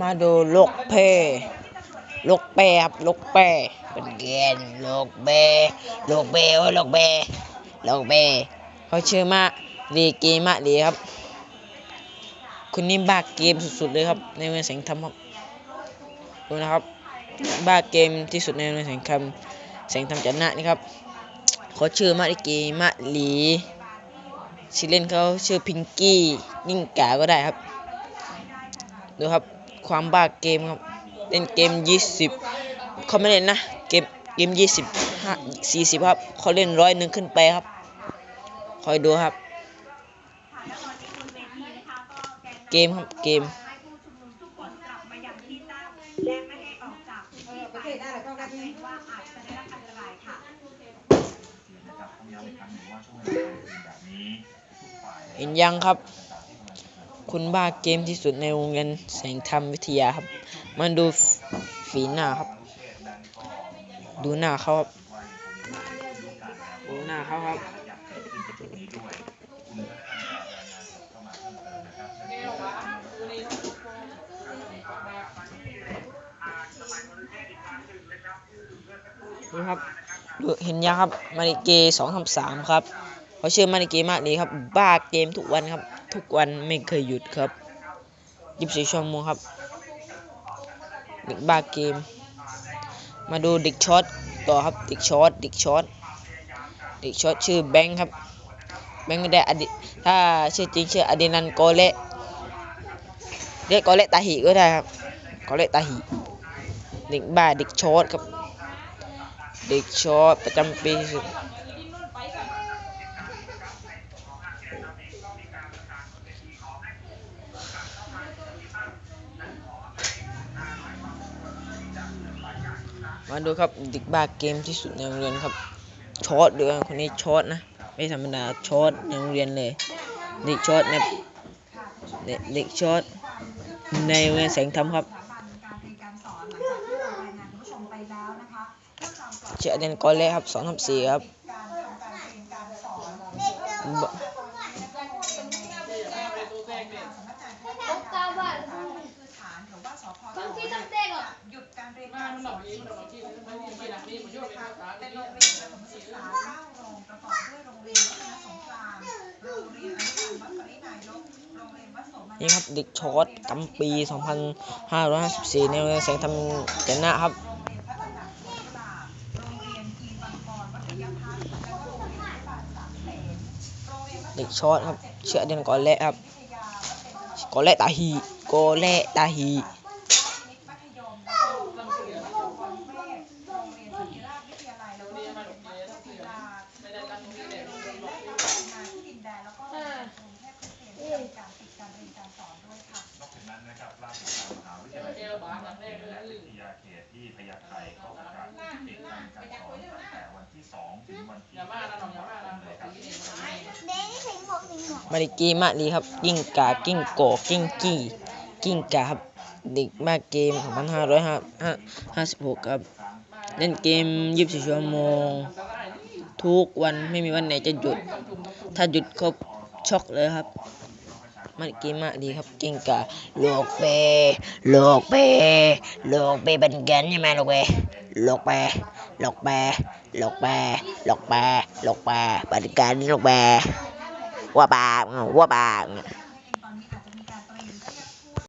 มาดูลกเพลกแปรครับลกแปรเป็นเกณฑ์โลกเบลกเบโอ้ลกเบลกเบเขาชื่อมาดีเกมะดีครับคุณนี่บ้าเกมสุดๆเลยครับ ในเมืองแสงธรรมครับดูนะครับ บ้าเกมที่สุดในเมืองแสงธรรมแสงธรรมจันนะนี่ครับเขาชื่อมาดิเกมะหลีชื่อเล่นเขาชื่อพิงกี้ยิ่งกาก็ได้ครับ ดูครับความบ้าเกมครับเล่นเกม 20เขาไม่เล่นนะเกมเกม 20 5 40 ครับเขาเล่นร้อยหนึ่งขึ้นไปครับ คอยดูครับ เกมครับเกมเห็นยังครับ คุณบ้าเกมที่สุดในโรงเรียนแสงธรรมวิทยาครับ มันดูฝีหน้าครับ ดูหน้าเขาครับดูหน้าเขาครับดูครับดูเห็นยังครับมาริเกสองคำสามครับเขาชื่อมาริเกมากดีครับ บ้าเกมทุกวันครับ ทุกวันไม่เคยหยุดครับยิบสี่ชั่วโมงครับ เด็กบ้าเกม มาดูเด็กช็อตต่อครับเด็กช็อตเด็กช็อตเด็กช็อตชื่อแบงค์ครับ แบงค์ไม่ได้อดีถ้าชื่อจริงชื่ออดินันโกเละเรียกโกเละตาหิก็ได้ครับโกเละตาหิเด็กบ้าเด็กช็อตครับ เด็กช็อตประจำปี มาดูครับเด็กบ้าเกมที่สุดในโรงเรียนครับช็อตด้วยคนนี้ช็อตนะไม่ธรรมดาช็อตในโรงเรียนเลยเด็กช็อตเนี่ยเด็กช็อตในโรงเรียนแสงธรรมครับเชื่อเดนกอลเล่ครับสองทับสี่ครับบ กาบาทบางทีทำเด็กอะ หยุดการเรียนการสอนเป็นโรงเรียนประถม ศึกษาเก้าโรงประกอบด้วยโรงเรียนวัฒนสงครามโรงเรียนอนุบาลวัดปรินายกโรงเรียนวัดโสมณันี่ครับเด็กชอตจำปี 2554ในโรงเรียนแสงธรรมจันนะครับพัฒนาโรงบาทโรงเนี่ยและก็โรงเรียนบาลสามเสนโรงเรียนวัดเด็กชอตครับ เชื่อเดนก่อลเล่ครับวิทยาวัดเป็นกอลเล่ตาฮีก่อลเล่ตาฮี ราสุดทางมหาวิทยาลัยเทคนิคและวิทยาเขตที่พญาไทเข้าประกาศปิดการการสอนตั้งแต่วันที่2ถึงวันที่10เลยครับมาริกีมาลีครับ กิ้งกากิ้งโกกิ้งกี้กิ้งกาครับเด็กมากเกม 2556 ครับ เล่นเกม 24 ชั่วโมง ทุกวันไม่มีวันไหนจะหยุด ถ้าหยุดก็ช็อกเลยครับ มาริกีมาดีครับกิ้งกาโลกเปโลกเปโลกเปเป็นแกนใช่ไหมโลกเปโลกเปโลกเปโลกเปโลกเปโลกเปเป็นแกนโลกเปว่าบาว่าบา